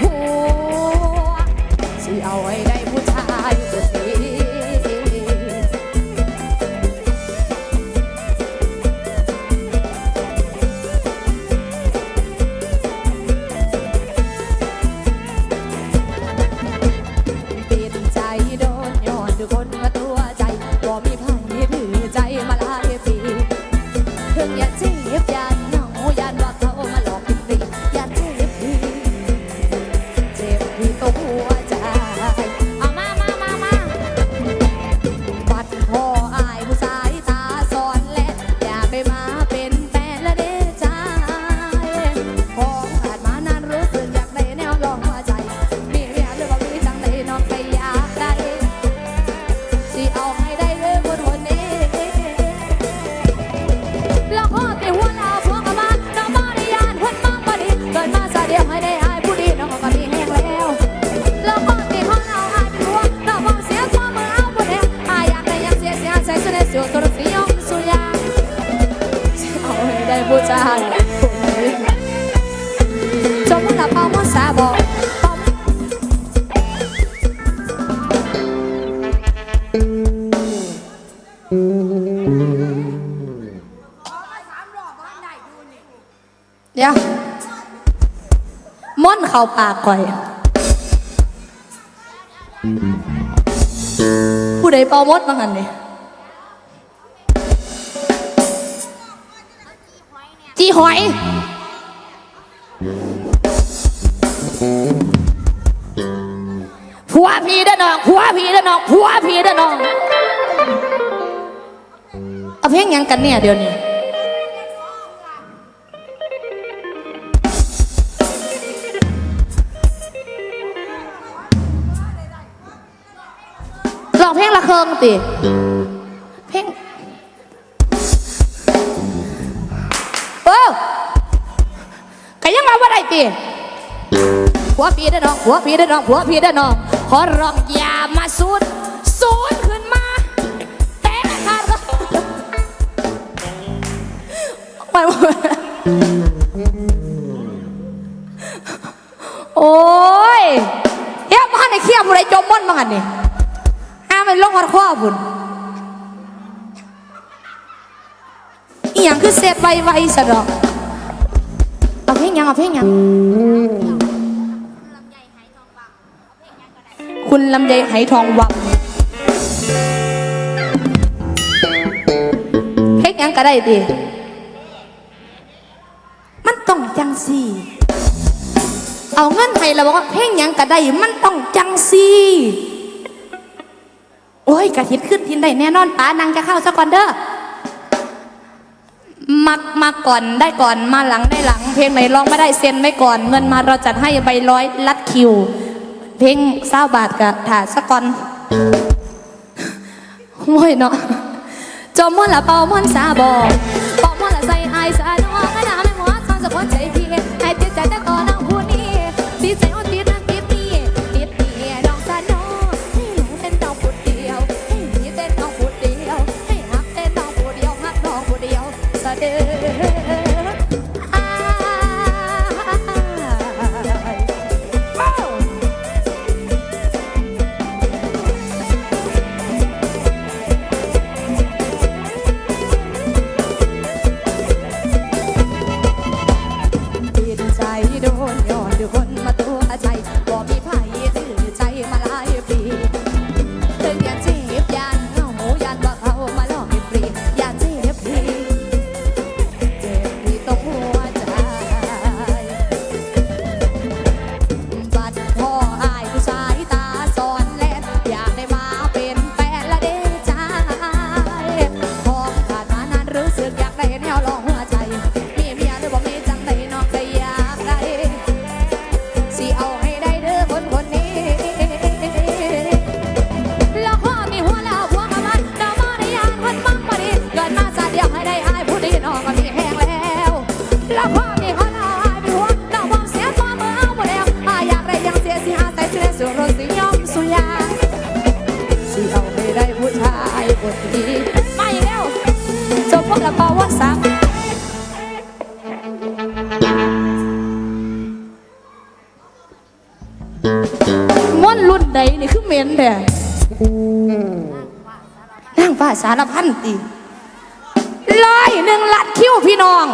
ผัวสิเอาไว้ ม่อนเข่าปากก่อย ผู้ใดเป่ามดบ้างกันเนี่ยจีหอย ผัวพีเด้อน้อง ผัวพีเด้อน้อง ผัวพีเด้อน้อง เอาเพลงหยังกันเนี่ยเดี๋ยวนี้ เครื่องติเพ่งเออก็ยังมาว่าได้ติหัวพีได้น้องหัวพีได้น้องหัวพีได้น้องขอร้องอย่ามาสุดสุดขึ้นมาแต่ขาดก็ไม่โอ้ยเฮ้ยบ้านไอ้เขี้ยมอะไรจมม่อนมาหันนี่ ลงหัวข้อบุญอีหยังคือเซฟไวไวสะดอกเอาเพลงยังเอาเพลงยังคุณลำไยไหทองวังเพลงยังก็ได้ดีมันต้องจังสีเอาเงินให้เราบอกว่าเพลงยังก็ได้มันต้องจังสี ยกะทิดขึ้นทินได้แน่นอนป้านางจะเข้าซะก่อนเด้อมักมาก่อนได้ก่อนมาหลังได้หลัง เพลงไหนร้องไม่ได้เซ็นไม่ก่อน เงินมาเราจัดให้ใบร้อยลัดคิว เพลงเศร้าบาทกะถาซะก่อนห้วยเนาะจอมม่อนละเปาม่อนสาบอการพันตีร้อยหนึ่งลัดคิ้วพี่น้อง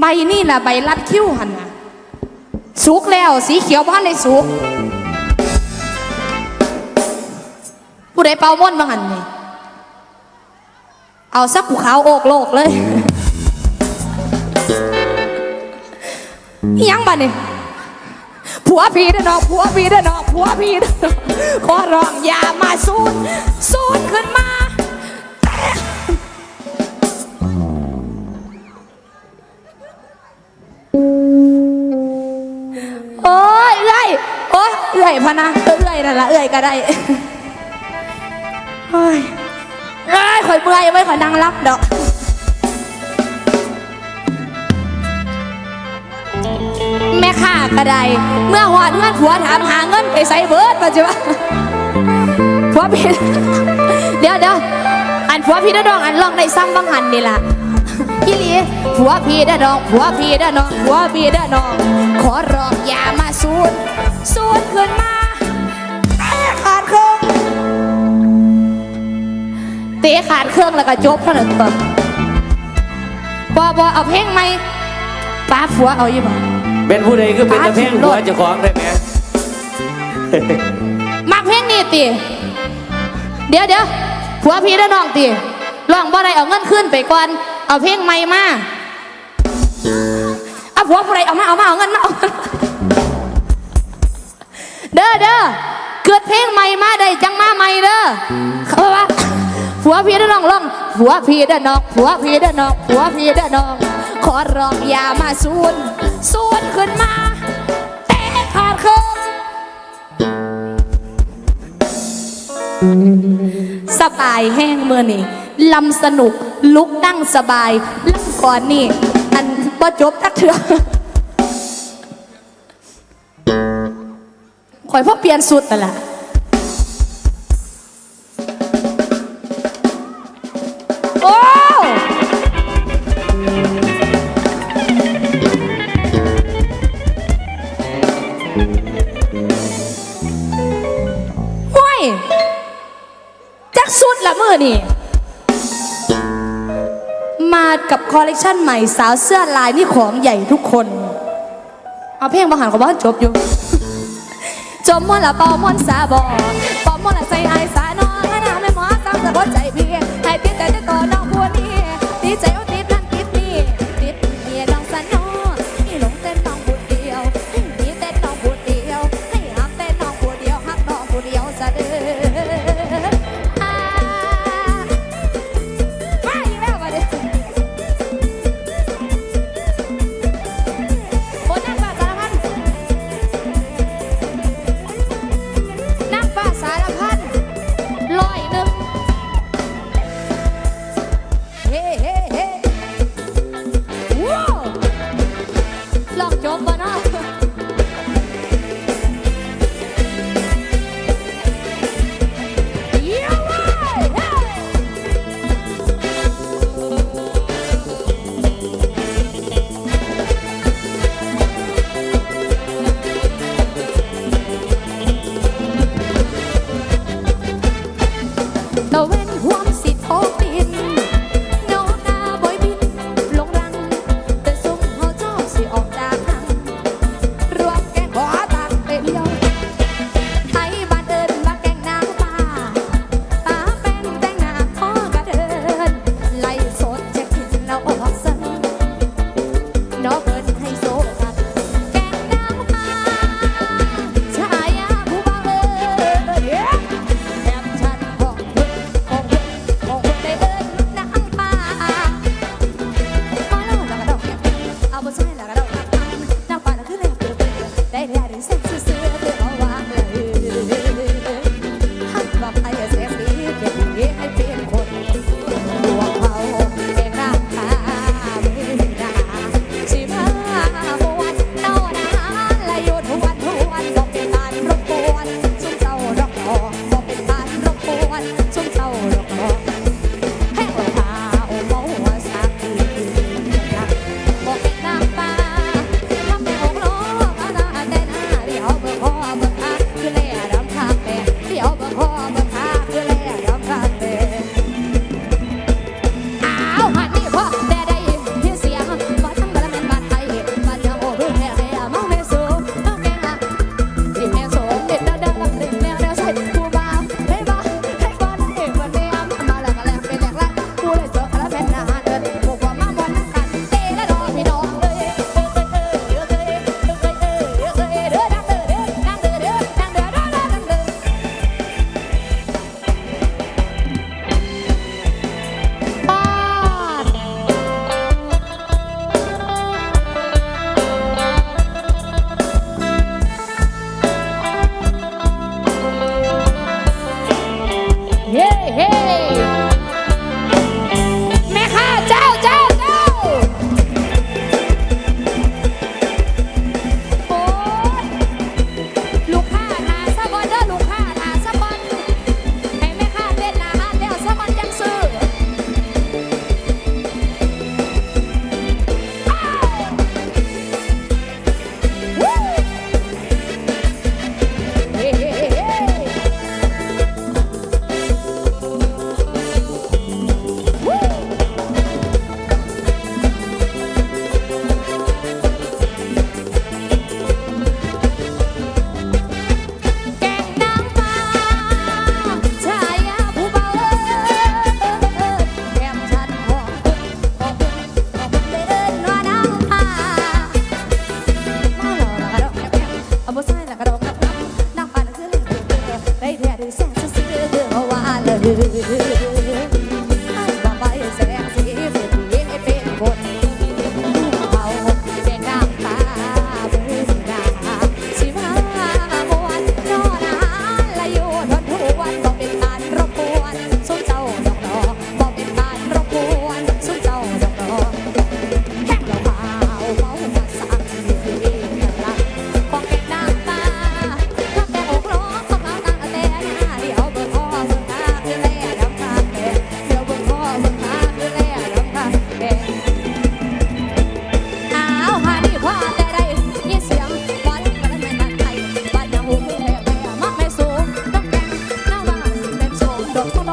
ใบนี่แหละใบลัดคิ้วหันนะสุกแล้วสีเขียวบ้านในสุกผู้ใดเป่าม่อนบ้างหันนี่เอาสักผูขาวโอกโลกเลยยังบ้านี่ ผัวพี่เด้อน้องผัวพี่เด้อน้องผัวพี่เด้อนอขอร้องอย่ามาสูนสูนขึ้นมา โอ้ยเอ้ยโอ้ยเอ้ยพะนะเอ้ยนั่นละเอ้ยก็ได้เฮ้ยเอ้ยข่อยเมื่อยไม่ข่อยนั่งรับดอกาก็ไดเมื่อหอดเงินผัวถามหาเงินไปใส่เบิร์ดมาจิวะผัวพี่เดี๋ยวเดี๋ยวอันผัวพี่ด้ดองอันลองได้ซ้ำบางหันนี่ล่ะอีหลีผัวพี่ด้ดองผัวพี่ด้น้องผัวพี่ด้น้อง ขอร้องอย่ามาสูนสูนขึ้นมาเตะขาดเครื่องเตะขาดเครื่องแล้วก็จบเท่านั้นตัวบอบอเอาเพลงไหมป้าผัวเอาอยู่บ่ เป็นผู้ใดก็เป็นตะเพ่งหัวเจ้าของได้ไหมมักเพลงนี่ติ เดี๋ยวเดี๋ยวผัวพี่และน้องติลองบ่ได้เอาเงินขึ้นไปก่อน เอาเพลงใหม่มาเอาผัวผู้ใดเอามาเอามาเอาเงินมาเอาเด้อเด้อเกิดเพลงใหม่มาได้จังมาใหม่เด้อเขาว่าผัวพี่และน้องร้องผัวพี่และน้องผัวพี่และน้องผัวพี่และน้องข อร้องอย่ามาสูนสูนขึ้นมาเตะขาดเครื่องสบายแห้งเมื่อนี่ลำสนุกลุกนั่งสบายลำก่อนนี่ อันบ่จบทักเถื่อข่อยพ่อเปลี่ยนสุดนั่นแหละ นี่ มากับคอลเลกชันใหม่สาวเสื้อลายนี่ของใหญ่ทุกคน เอาเพลงบางหันของบ้านจบอยู่ จมมอนละปอมอนสาบอปอมอนละใจไอส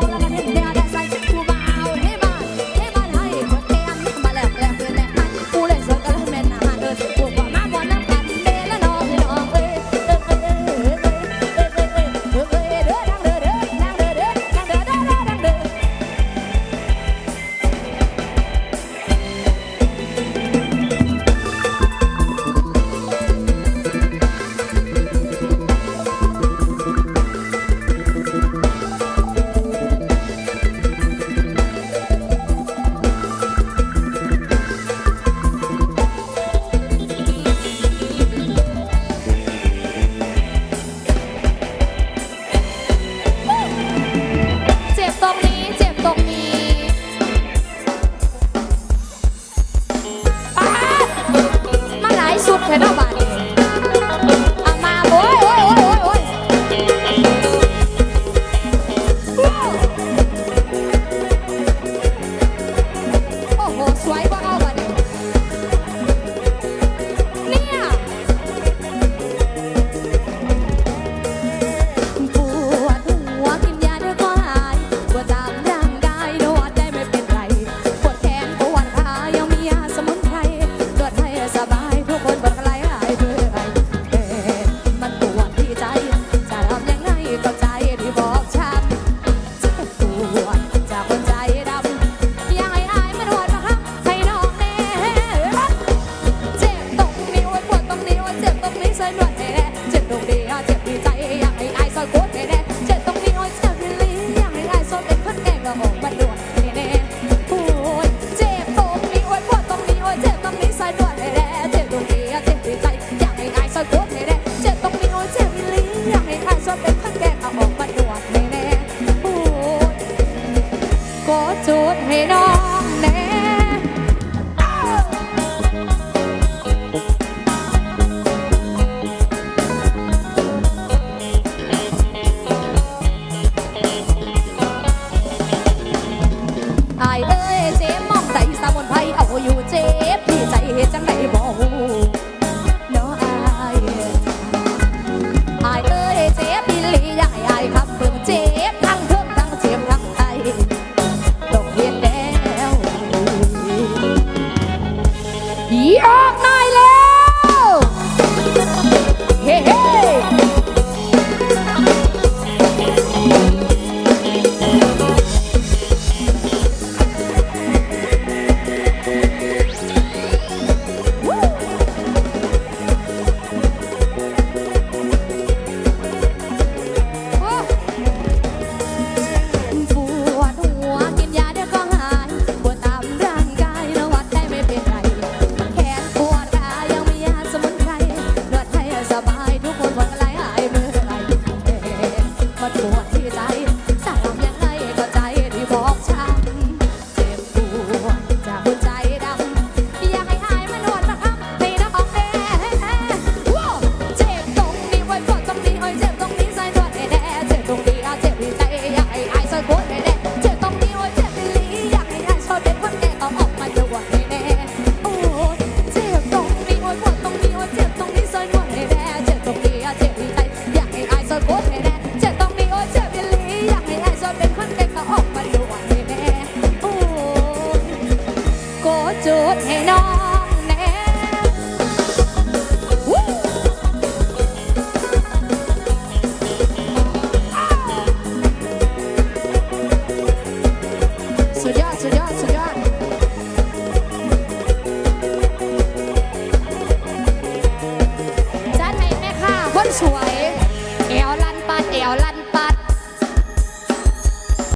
toda